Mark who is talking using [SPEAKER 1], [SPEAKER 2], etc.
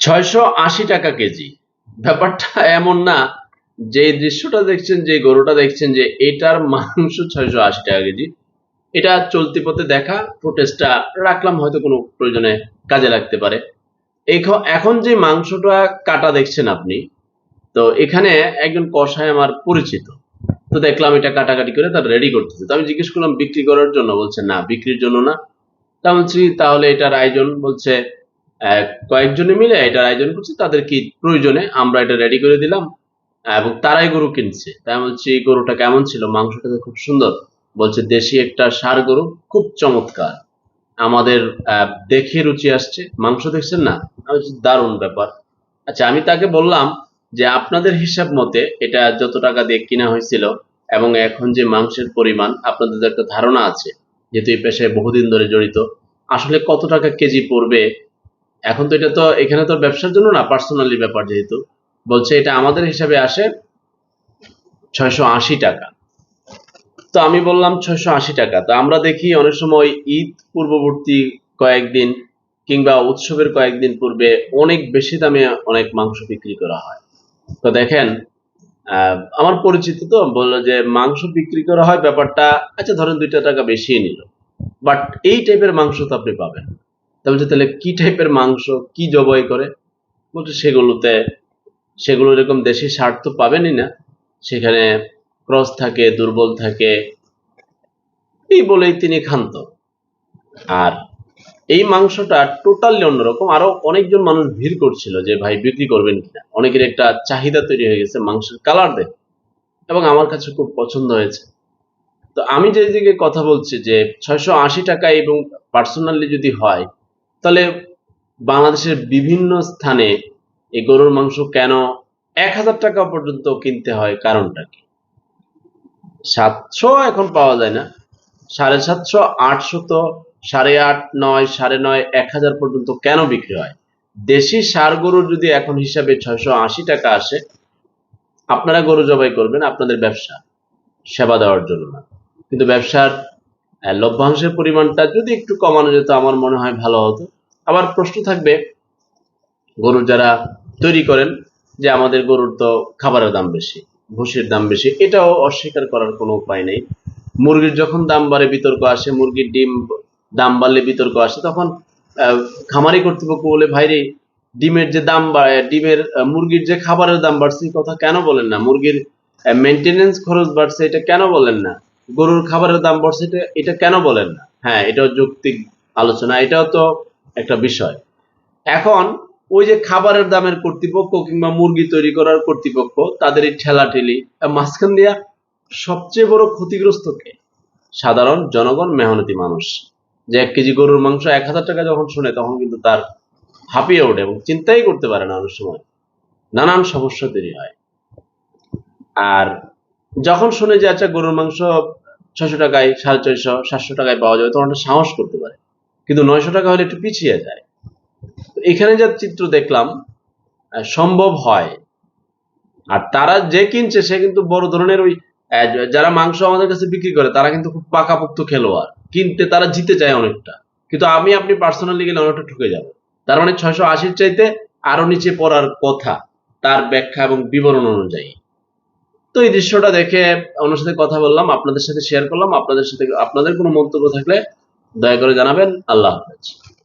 [SPEAKER 1] ছয়শো আশি টাকা কেজি। ব্যাপারটা এমন না যে দৃশ্যটা দেখছেন, যে গরুটা দেখছেন, যে এটার মাংস ছয়শো আশি টাকা কেজি। এটা চলতি পথে দেখা, ফুটেজটা রাখলাম, হয়তো কোনো প্রয়োজনে কাজে লাগতে পারে। এখ- এখন যে মাংসটা কাটা দেখছেন আপনি, তো এখানে একজন কষায় আমার পরিচিত। তো দেখলাম এটা কাটাকাটি করে তার রেডি করতেছে। তো আমি জিজ্ঞেস করলাম, বিক্রি করার জন্য? বলছে, না, বিক্রির জন্য না। তা বলছি, তাহলে এটার আয়োজন, বলছে কয়েকজনে মিলে এটার আয়োজন করছে, তাদের কি প্রয়োজনে আমরা এটা রেডি করে দিলাম, এবং তারাই গরু কিনছে। তাই বলছি গরুটা কেমন ছিল? মাংসটা খুব সুন্দর। বলছে, দেশি একটা সার গরু, খুব চমৎকার। আমাদের দেখে রুচি আসছে। মাংস দেখছেন না? দারুণ ব্যাপার। আচ্ছা আমি তাকে বললাম যে, আপনাদের হিসাব মতে এটা যত টাকা দিয়ে কিনা হয়েছিল, এবং এখন যে মাংসের পরিমাণ, আপনাদের একটা ধারণা আছে, যেহেতু এই পেশায় বহুদিন ধরে জড়িত, আসলে কত টাকা কেজি পড়বে এখন তো এটা তো এখানে তো ব্যবসার জন্য না পার্সোনালি ব্যাপার যেহেতু। বলছে এটা আমাদের হিসাবে আসে ছয়শো আশি টাকা। তো আমি বললাম ছয়শো আশি টাকা। তো আমরা দেখি অনেক সময় ঈদ পূর্ববর্তী কয়েকদিন কিংবা উৎসবের কয়েকদিন পূর্বে অনেক বেশি দামে অনেক মাংস বিক্রি করা হয়। তো দেখেন আমার পরিচিত তো বলল যে মাংস বিক্রি করা হয় ব্যাপারটা আচ্ছা ধরেন দুইটা টাকা বেশি নিল। বাট এই টাইপের মাংস তো আপনি পাবেন তা বলছে, তাহলে কি টাইপের মাংস? কি জবাই করে? বলছে, সেগুলোতে, সেগুলো এরকম দেশি সার তো পাবেনই না। সেখানে ক্রস থাকে, দুর্বল থাকে। এই বলেই তিনি ক্ষান্ত। আর এই মাংসটা টোটালি অন্যরকম। আরও অনেকজন মানুষ ভিড় করছিল যে, ভাই, বিক্রি করবেন কিনা অনেকের একটা চাহিদা তৈরি হয়ে গেছে মাংসের কালার দেখে এবং আমার কাছে খুব পছন্দ হয়েছে। তো আমি যে দিকে কথা বলছি যে, ছয়শো আশি টাকা এবং পার্সোনালি যদি হয় তাহলে বাংলাদেশের বিভিন্ন স্থানে এই গরুর মাংস কেন এক হাজার টাকা পর্যন্ত কিনতে হয়, কারণটা কি? সাতশো এখন পাওয়া যায় না। সাড়ে সাতশো, আটশো তো সাড়ে আট, নয়, সাড়ে নয়, এক হাজার পর্যন্ত কেন বিক্রি হয়? দেশি সার গরুর যদি এখন হিসাবে ছয়শো আশি টাকা আসে, আপনারা গরু জবাই করবেন, আপনাদের ব্যবসা সেবা দেওয়ার জন্য না। কিন্তু ব্যবসার লভ্যাংশের পরিমাণটা যদি একটু কমানো যেত, আমার মনে হয় ভালো হতো। আবার প্রশ্ন থাকবে গরু যারা তৈরি করেন, যে আমাদের গরুর তো খাবারের দাম বেশি ভুসির দাম বেশি, এটাও অস্বীকার করার কোনো উপায় নেই। মুরগির যখন দাম বাড়ে, বিতর্ক আসে, মুরগির ডিম দাম বাড়লে বিতর্ক আসে, তখন খামারি কর্তৃপক্ষ বলে, ভাইরে, ডিমের যে দাম বাড়ে, ডিমের মুরগির যে খাবারের দাম বাড়ছে কথা কেন বলেন না? মুরগির মেনটেনেন্স খরচ বাড়ছে, এটা কেন বলেন না? গরুর খাবারের দাম বাড়ছে, এটা কেন বলেন না? হ্যাঁ এটাও যৌক্তিক আলোচনা, এটাও তো একটা বিষয়। এখন, ওই যে খাবারের দামের কর্তৃপক্ষ কিংবা মুরগি তৈরি করার কর্তৃপক্ষ তাদের এই ঠেলাঠেলি মাঝখান দিয়া সবচেয়ে বড় ক্ষতিগ্রস্ত কে? সাধারণ জনগণ, মেহনতি মানুষ। যে এক কেজি গরুর মাংস এক হাজার টাকা যখন শুনে, তখন কিন্তু তার হাঁপিয়ে ওঠে এবং চিন্তাই করতে পারে না অনেক সময়। নানান সমস্যা তৈরি হয়। আর যখন শুনে যে আচ্ছা গরুর মাংস ছশো টাকায়, সাড়ে ছয়শো, সাতশো টাকায় পাওয়া যাবে, তখন একটা সাহস করতে পারে। কিন্তু নয়শো টাকা হলে একটু পিছিয়ে যায়। এখানে যা চিত্র দেখলাম সম্ভব হয়। আর তারা যে কিনছে, সে কিন্তু বড় ধরনের ওই যারা মাংস আমাদের কাছে বিক্রি করে, তারা কিন্তু খুব পাকাপোক্ত খেলোয়াড়। কিনতে তারা জিতে যায় অনেকটা। কিন্তু আমি, আপনি পার্সোনালি গেলে অনেকটা ঠকে যাব। তার মানে ছয়শো আশির চাইতে আরও নিচে পড়ার কথা, তার ব্যাখ্যা এবং বিবরণ অনুযায়ী। তো এই দৃশ্যটা দেখে ওনার সাথে কথা বললাম, আপনাদের সাথে শেয়ার করলাম, আপনাদের সাথে আপনাদের কোনো মন্তব্য থাকলে দয়া করে জানাবেন। আল্লাহ হাফেজ।